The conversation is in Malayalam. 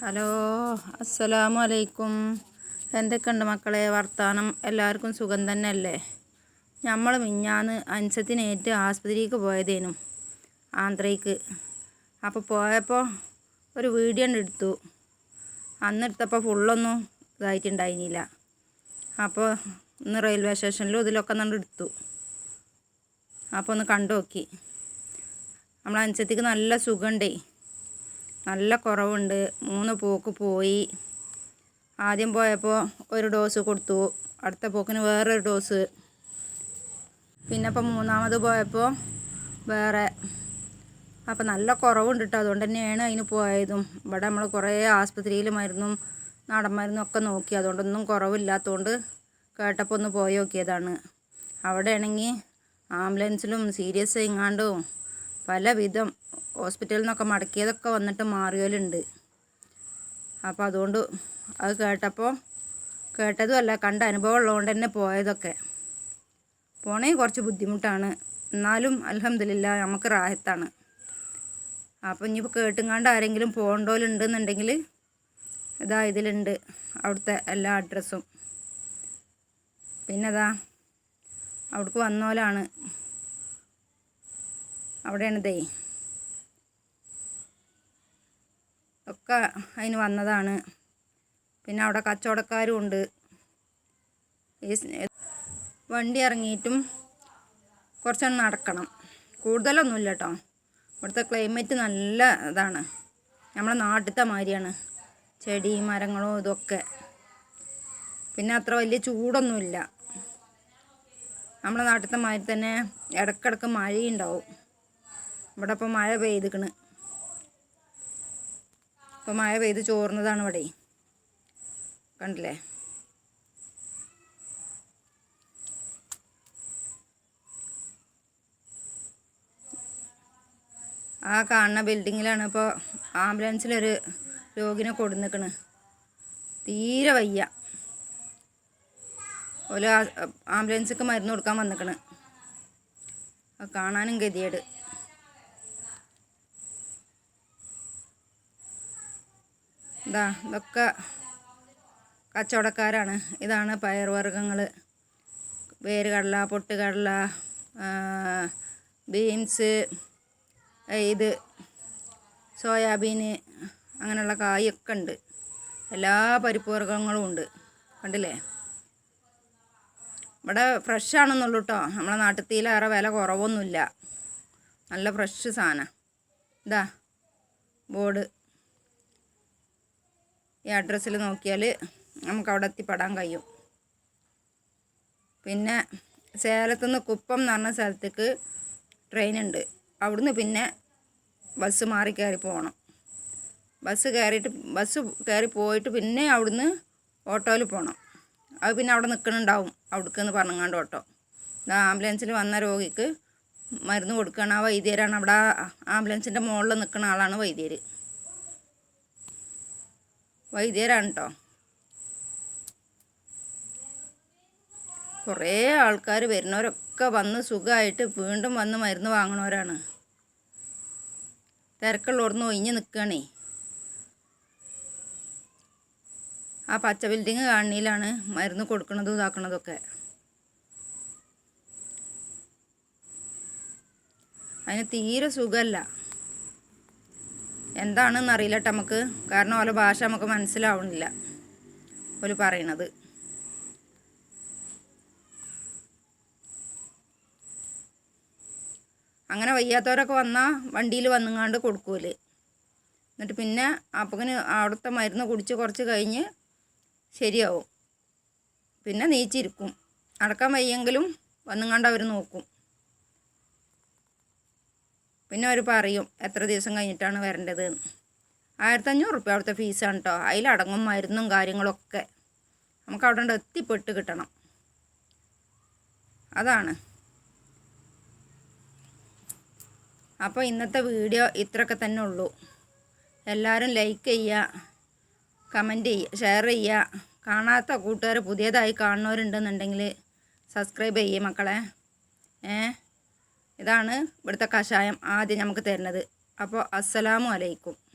ഹലോ അസ്സലാമു അലൈക്കും എന്തൊക്കെയുണ്ട് മക്കളെ? വർത്താനം? എല്ലാവർക്കും സുഖം തന്നെയല്ലേ? നമ്മൾ മിഞ്ഞാന്ന് അൻസത്തിനേറ്റ് ആസ്പത്രിക്ക് പോയതേനും ആന്ധ്രയ്ക്ക്. അപ്പോൾ പോയപ്പോൾ ഒരു വീഡിയോ എടുത്തു. അന്നെടുത്തപ്പോൾ ഫുള്ളൊന്നും ഇതായിട്ടുണ്ടായിരുന്നില്ല. അപ്പോൾ ഇന്ന് റെയിൽവേ സ്റ്റേഷനിലും ഇതിലൊക്കെ നമ്മൾ എടുത്തു. അപ്പോൾ ഒന്ന് കണ്ടു നോക്കി. നമ്മൾ അൻസത്തിക്ക് നല്ല സുഖമുണ്ടേ നല്ല കുറവുണ്ട്. മൂന്ന് പോക്ക് പോയി. ആദ്യം പോയപ്പോൾ ഒരു ഡോസ് കൊടുത്തു. അടുത്ത പോക്കിന് വേറൊരു ഡോസ് പിന്നെ ഇപ്പം മൂന്നാമത് പോയപ്പോൾ വേറെ. അപ്പം നല്ല കുറവുണ്ട് കേട്ടോ അതുകൊണ്ട് തന്നെയാണ് അതിന് പോയതും. ഇവിടെ നമ്മൾ കുറേ ആസ്പത്രിയിൽ മരുന്നും നാടൻ മരുന്നും ഒക്കെ നോക്കി. അതുകൊണ്ടൊന്നും കുറവില്ലാത്തതുകൊണ്ട് കേട്ടപ്പോൾ ഒന്ന് പോയി നോക്കിയതാണ്. അവിടെ ആണെങ്കിൽ ആംബുലൻസിലും സീരിയസ് എങ്ങാണ്ടും പലവിധം ഹോസ്പിറ്റലിൽ നിന്നൊക്കെ മടക്കിയതൊക്കെ വന്നിട്ട് മാറിയോലുണ്ട് അപ്പോൾ അതുകൊണ്ട് അത് കേട്ടപ്പോൾ കേട്ടതുമല്ല കണ്ട അനുഭവം ഉള്ളതുകൊണ്ട് തന്നെ പോയതൊക്കെ. പോണേ കുറച്ച് ബുദ്ധിമുട്ടാണ്. എന്നാലും അലഹമില്ല നമുക്ക് റാഹത്താണ്. അപ്പോൾ ഇനിയിപ്പോൾ കേട്ടുങ്ങാണ്ട് ആരെങ്കിലും പോകേണ്ടോലുണ്ടെന്നുണ്ടെങ്കിൽ ഇതാ ഇതിലുണ്ട് അവിടുത്തെ എല്ലാ അഡ്രസ്സും പിന്നെ അതാ അവിടേക്ക് വന്നോലാണ്. അവിടെയാണ് ദേ. ഒക്കെ അതിന് വന്നതാണ്. പിന്നെ അവിടെ കച്ചവടക്കാരും ഉണ്ട്. വണ്ടി ഇറങ്ങിയിട്ടും കുറച്ചൊന്ന് നടക്കണം. കൂടുതലൊന്നുമില്ല കേട്ടോ. ഇവിടുത്തെ ക്ലൈമറ്റ് നല്ല ഇതാണ്. നമ്മളെ നാട്ടിലത്തെ മാതിരിയാണ്. ചെടി മരങ്ങളോ ഇതൊക്കെ. പിന്നെ അത്ര വലിയ ചൂടൊന്നുമില്ല. നമ്മളെ നാട്ടിലത്തെ മാതിരി തന്നെ ഇടക്കിടക്ക് മഴയുണ്ടാവും. ഇവിടെ ഇപ്പോൾ മഴ പെയ്തിക്കണ്. ഇപ്പോൾ മഴ പെയ്ത് ചോർന്നതാണ് ഇവിടെ. കണ്ടില്ലേ? ആ കാണുന്ന ബിൽഡിങ്ങിലാണ് ഇപ്പോൾ ആംബുലൻസിലൊരു രോഗിനെ കൊടുന്നിക്കണ്. തീരെ വയ്യ. ഒരു ആംബുലൻസിക്ക് മരുന്ന് കൊടുക്കാൻ വന്നിക്കണ്. കാണാനും ഗതിയേട്. ഇതാ ഇതൊക്കെ കച്ചവടക്കാരാണ്. ഇതാണ് പയർവർഗങ്ങൾ വേരുകടല പൊട്ടുകടല ബീൻസ് ഇത് സോയാബീന് അങ്ങനെയുള്ള കായൊക്കെ ഉണ്ട്. എല്ലാ പരിപ്പ് വർഗങ്ങളും ഉണ്ട്. കണ്ടില്ലേ? ഇവിടെ ഫ്രഷ് ആണെന്നുള്ളൂ കേട്ടോ നമ്മളെ നാട്ടിലത്തേലേറെ വില കുറവൊന്നുമില്ല. നല്ല ഫ്രഷ് സാധനം. ഇതാ ബോർഡ്. ഈ അഡ്രസ്സിൽ നോക്കിയാൽ നമുക്ക് അവിടെ എത്തിപ്പെടാൻ കഴിയും. പിന്നെ സേലത്തുനിന്ന് കുപ്പം എന്ന് പറഞ്ഞ സ്ഥലത്തേക്ക് ട്രെയിൻ ഉണ്ട്. അവിടുന്ന് പിന്നെ ബസ് മാറി കയറി പോകണം. ബസ് കയറിയിട്ട് ബസ് കയറി പോയിട്ട് പിന്നെ അവിടുന്ന് ഓട്ടോയിൽ പോകണം. അത് പിന്നെ അവിടെ നിൽക്കണുണ്ടാവും അവിടേക്ക് എന്ന് പറഞ്ഞങ്ങാണ്ട് ഓട്ടോ. ആംബുലൻസിൽ വന്ന രോഗിക്ക് മരുന്ന് കൊടുക്കുകയാണ് ആ വൈദ്യരാണ്. അവിടെ ആംബുലൻസിന്റെ മുകളിൽ നിൽക്കുന്ന ആളാണ് വൈദ്യർ വൈദ്യരാണ് കേട്ടോ കുറേ ആൾക്കാർ വരുന്നവരൊക്കെ വന്ന് സുഖമായിട്ട് വീണ്ടും വന്ന് മരുന്ന് വാങ്ങണവരാണ്. തിരക്കുള്ളവർന്ന് ഒഴിഞ്ഞ് നിൽക്കുകയാണേ ആ പച്ച ബിൽഡിങ് കാണിയിലാണ് മരുന്ന് കൊടുക്കണതും ഇതാക്കണതൊക്കെ. അതിന് തീരെ സുഖമല്ല എന്താണെന്ന് അറിയില്ല കേട്ടോ നമുക്ക്. കാരണം ഓല ഭാഷ നമുക്ക് മനസ്സിലാവുന്നില്ല. ഓൽ പറയണത്. അങ്ങനെ വയ്യാത്തവരൊക്കെ വന്നാൽ വണ്ടിയിൽ വന്നുങ്ങാണ്ട് കൊടുക്കൂൽ. എന്നിട്ട് പിന്നെ അപ്പകന് അവിടുത്തെ മരുന്ന് കുടിച്ച് കുറച്ച് കഴിഞ്ഞ് ശരിയാവും. പിന്നെ നീച്ചിരിക്കും. അടക്കാൻ വയ്യെങ്കിലും വന്നുങ്ങാണ്ട് അവർ നോക്കും. പിന്നെ അവർ പറയും എത്ര ദിവസം കഴിഞ്ഞിട്ടാണ് വരേണ്ടത്. ആയിരത്തഞ്ഞൂറ് റുപ്യ അവിടുത്തെ ഫീസാണ് കേട്ടോ അതിലടങ്ങും മരുന്നും കാര്യങ്ങളൊക്കെ. നമുക്ക് അവിടെ എത്തിപ്പെട്ട് കിട്ടണം. അതാണ്. അപ്പോൾ ഇന്നത്തെ വീഡിയോ ഇത്രയൊക്കെ തന്നെ ഉള്ളൂ. എല്ലാവരും ലൈക്ക് ചെയ്യുക കമന്റ് ചെയ്യുക ഷെയർ ചെയ്യുക കാണാത്ത കൂട്ടുകാർ പുതിയതായി കാണുന്നവരുണ്ടെന്നുണ്ടെങ്കിൽ സബ്സ്ക്രൈബ് ചെയ്യേ മക്കളെ. ഏ? ഇതാണ് ഇവിടുത്തെ കഷായം ആദ്യം നമുക്ക് തരുന്നത്. അപ്പോൾ അസ്സലാമു അലൈക്കും.